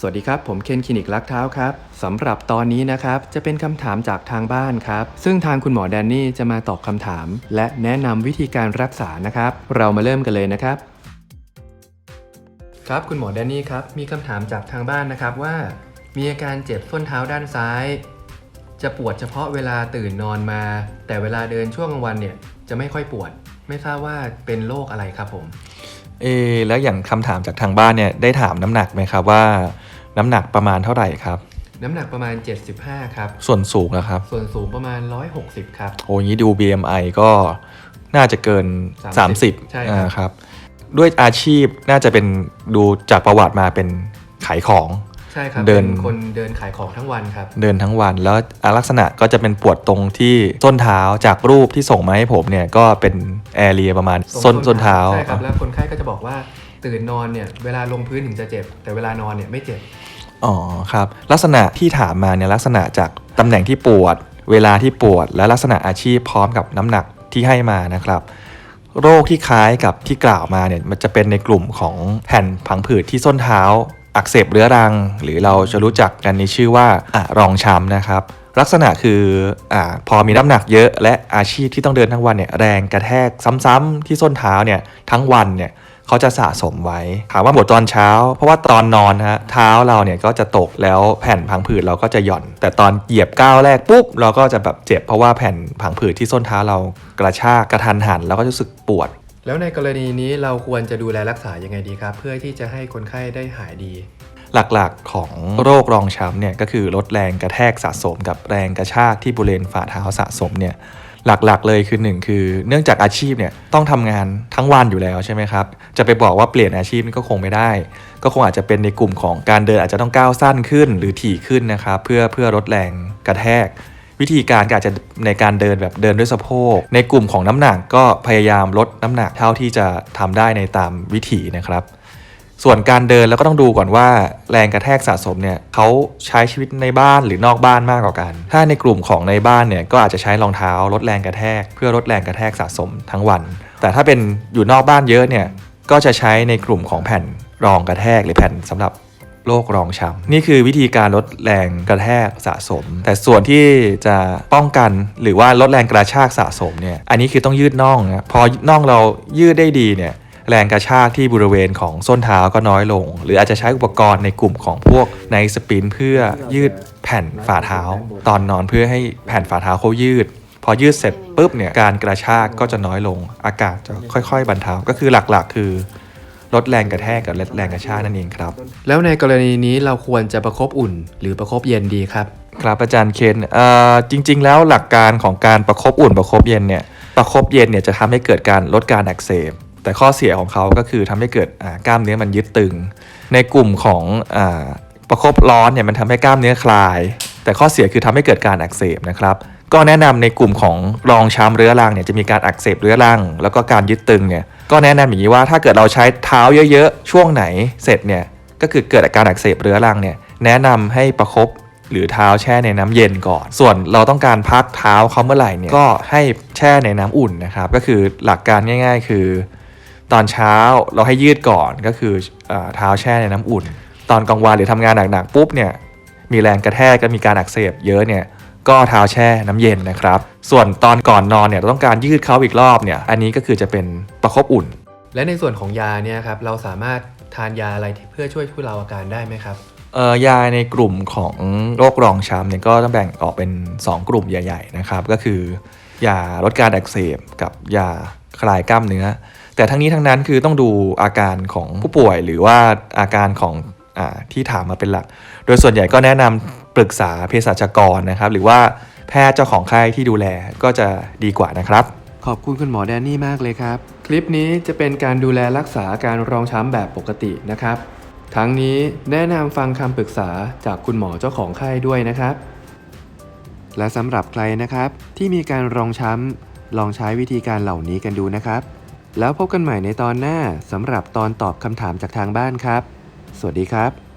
สวัสดีครับ ผมเคนคลินิกลักเท้าครับสำหรับตอนนี้นะครับจะเป็นคำถามจากทางบ้านครับ ซึ่งทางคุณหมอแดนนี่จะมาตอบคำถาม และแนะนำวิธีการรักษานะครับ เรามาเริ่มกันเลยนะครับ ครับคุณหมอแดนนี่ครับมีคำถามจากทางบ้านนะครับว่า มีอาการเจ็บส้นเท้าด้านซ้าย จะปวดเฉพาะเวลาตื่นนอนมา แต่เวลาเดินช่วงกลางวันเนี่ยจะไม่ค่อยปวด ไม่ทราบว่าเป็นโรคอะไรครับผมเอแล้วอย่างคำถามจากทางบ้านเนี่ยได้ถามน้ำหนักไหมครับว่า น้ำหนักประมาณเท่าไหร่ครับ น้ำหนักประมาณ 75 ครับ ส่วนสูงนะครับ ส่วนสูงประมาณ 160 ครับ โอ้ยงี้ดู BMI ก็น่าจะเกิน 30 30ใช่ครับอ่าครับ ด้วยอาชีพน่าจะเป็นดูจากประวัติมาเป็นขายของใช่ครับเดินเป็นคนเดินขายของทั้งวันครับ เดินทั้งวันแล้วลักษณะก็จะเป็นปวดตรงที่ส้นเท้าจากรูปที่ส่งมาให้ผมเนี่ยก็เป็นแอเรียประมาณตรงส้นส้นเท้าใช่ครับแล้วคนไข้ก็จะบอกว่าตื่นนอนเนี่ยเวลาลงพื้นถึงจะเจ็บ แต่เวลานอนเนี่ยไม่เจ็บ อ๋อครับ ลักษณะที่ถามมาเนี่ยลักษณะจากตำแหน่งที่ปวด เวลาที่ปวด และลักษณะอาชีพพร้อมกับน้ำหนักที่ให้มานะครับ โรคที่คล้ายกับที่กล่าวมาเนี่ยมันจะเป็นในกลุ่มของแผ่นผังผืดที่ส้นเท้า อักเสบเรื้อรัง หรือเราจะรู้จักกันในชื่อว่าอะรองช้ำนะครับ ลักษณะคืออาพอมีน้ำหนักเยอะ และอาชีพที่ต้องเดินทั้งวันเนี่ยแรงกระแทกซ้ำๆที่ส้นเท้าเนี่ยทั้งวันเนี่ย เขาจะสะสมไว้ ถามว่าปวดตอนเช้า เพราะว่าตอนนอนฮะเท้าเราเนี่ยก็จะตกแล้วแผ่นผังผืดเราก็จะหย่อน แต่ตอนเหยียบก้าวแรกปุ๊บเราก็จะแบบเจ็บเพราะว่าแผ่นผังผืดที่ส้นเท้าเรากระชากกระทันหันแล้วก็รู้สึกปวด แล้วในกรณีนี้เราควรจะดูแลรักษายังไงดีครับ เพื่อที่จะให้คนไข้ได้หายดีหลักๆของโรครองช้ำเนี่ยก็คือลดแรงกระแทกสะสมกับแรงกระชากที่บริเวณฝ่าเท้าสะสมเนี่ย หลักๆ เลยคือหนึ่งคือเนื่องจากอาชีพเนี่ยต้องทำงานทั้งวันอยู่แล้วใช่ไหมครับ จะไปบอกว่าเปลี่ยนอาชีพนี่ก็คงไม่ได้ ก็คงอาจจะเป็นในกลุ่มของการเดินอาจจะต้องก้าวสั้นขึ้นหรือถี่ขึ้นนะครับเพื่อเพื่อลดแรงกระแทก วิธีการก็อาจจะในการเดินแบบเดินด้วยสะโพก ในกลุ่มของน้ำหนักก็พยายามลดน้ำหนักเท่าที่จะทำได้ในตามวิถีนะครับ ส่วนการเดินแล้วก็ต้องดูก่อนว่าแรงกระแทกสะสมเนี่ยเขาใช้ชีวิตในบ้านหรือนอกบ้านมากกว่ากัน ถ้าในกลุ่มของในบ้านเนี่ยก็อาจจะใช้รองเท้าลดแรงกระแทก เพื่อลดแรงกระแทกสะสมทั้งวัน แต่ถ้าเป็นอยู่นอกบ้านเยอะเนี่ยก็จะใช้ในกลุ่มของแผ่นรองกระแทกหรือแผ่นสำหรับโรครองช้ำนี่คือวิธีการลดแรงกระแทกสะสม แต่ส่วนที่จะป้องกันหรือว่าลดแรงกระชากสะสมเนี่ยอันนี้คือต้องยืดน่องนะพอน่องเรายืดได้ดีเนี่ย แรงกระชากที่บริเวณของส้นเท้าก็น้อยลง หรืออาจจะใช้อุปกรณ์ในกลุ่มของพวกในสปินเพื่อยืดแผ่นฝ่าเท้า ตอนนอนเพื่อให้แผ่นฝ่าเท้าเขายืด พอยืดเสร็จปุ๊บเนี่ยการกระชากก็จะน้อยลง อากาศจะค่อย ๆ บรรเทาก็คือหลักๆ คือลดแรงกระแทกกับลดแรงกระชากนั่นเองครับ แล้วในกรณีนี้เราควรจะประคบอุ่น หรือประคบเย็นดีครับ ครับอาจารย์เคนเอ่อจริง ๆ แล้วหลักการของการประคบอุ่นประคบเย็นเนี่ยประคบเย็นเนี่ยจะทำให้เกิดการลดการอักเสบ แต่ข้อเสียของเขาก็คือทำให้เกิดกล้ามเนื้อมันยึดตึง ในกลุ่มของอประคบร้อนเนี่ยมันทำให้กล้ามเนื้อคลาย แต่ข้อเสียคือทำให้เกิดการอักเสบนะครับก็แนะนำในกลุ่มของรองช้ำเรื้อรังเนี่ยจะมีการอักเสบเรื้อรัง แล้วก็การยึดตึงเนี่ยก็แนะนำอย่างนี้ว่าถ้าเกิดเราใช้เท้าเยอะๆ ช่วงไหนเสร็จเนี่ยก็คือเกิดอาการอักเสบเรื้อรังเนี่ยแนะนำให้ประคบหรือเท้าแช่ในน้ำเย็นก่อน ส่วนเราต้องการพักเท้าเขาเมื่อไหร่เนี่ยก็ให้แช่ในน้ำอุ่นนะครับก็คือหลักการง่าย ๆ คือ ตอนเช้าเราให้ยืดก่อนก็คือเออเท้าแช่ในน้ำอุ่น ตอนกลางวันหรือทำงานหนักๆปุ๊บเนี่ยมีแรงกระแทกก็มีการอักเสบเยอะเนี่ยก็เท้าแช่น้ำเย็นนะครับ ส่วนตอนก่อนนอนเนี่ยเราต้องการยืดเขาอีกรอบเนี่ยอันนี้ก็คือจะเป็นประคบอุ่น และในส่วนของยาเนี่ยครับเราสามารถทานยาอะไรที่เพื่อช่วยทุเลาอาการได้ไหมครับเอ่อยาในกลุ่มของโรครองช้ำเนี่ยก็ต้องแบ่งออกเป็น 2 กลุ่มใหญ่ ๆนะครับ ก็คือยาลดการอักเสบกับยาคลายกล้ามเนื้อ แต่ทั้งนี้ทั้งนั้นคือต้องดูอาการของผู้ป่วยหรือว่าอาการของอที่ถามมาเป็นหลัก โดยส่วนใหญ่ก็แนะนำปรึกษาเภสัชกรนะครับ หรือว่าแพทย์เจ้าของไข้ที่ดูแลก็จะดีกว่านะครับ ขอบคุณคุณหมอแดนนี่มากเลยครับ คลิปนี้จะเป็นการดูแลรักษาอาการรองช้ำแบบปกตินะครับ ทั้งนี้แนะนำฟังคำปรึกษาจากคุณหมอเจ้าของไข้ด้วยนะครับ และสำหรับใครนะครับที่มีการรองช้ำลองใช้วิธีการเหล่านี้กันดูนะครับ แล้วพบกันใหม่ในตอนหน้าสำหรับตอนตอบคำถามจากทางบ้านครับ สวัสดีครับ